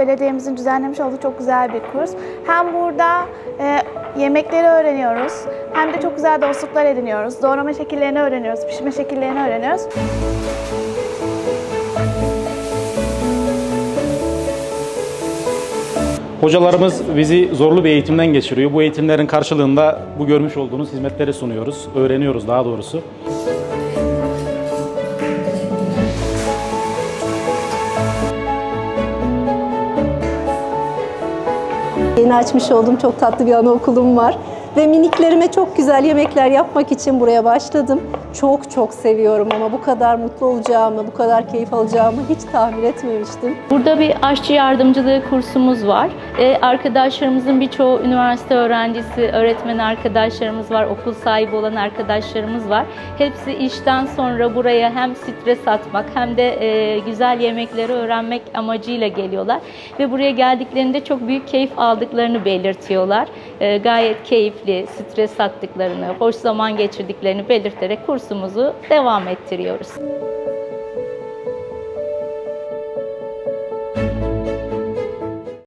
belediyemizin düzenlemiş olduğu çok güzel bir kurs. Hem burada e, yemekleri öğreniyoruz hem de çok güzel dostluklar ediniyoruz. Doğrama şekillerini öğreniyoruz, pişirme şekillerini öğreniyoruz. Hocalarımız bizi zorlu bir eğitimden geçiriyor. Bu eğitimlerin karşılığında bu görmüş olduğunuz hizmetleri sunuyoruz, öğreniyoruz daha doğrusu. Yeni açmış olduğum çok tatlı bir anaokulum var. Ve miniklerime çok güzel yemekler yapmak için buraya başladım. Çok çok seviyorum ama bu kadar mutlu olacağımı, bu kadar keyif alacağımı hiç tahmin etmemiştim. Burada bir aşçı yardımcılığı kursumuz var. Ee, arkadaşlarımızın birçoğu üniversite öğrencisi, öğretmen arkadaşlarımız var, okul sahibi olan arkadaşlarımız var. Hepsi işten sonra buraya hem stres atmak hem de e, güzel yemekleri öğrenmek amacıyla geliyorlar. Ve buraya geldiklerinde çok büyük keyif aldıklarını belirtiyorlar. Ee, gayet keyifli, stres attıklarını, hoş zaman geçirdiklerini belirterek kursumuzu devam ettiriyoruz.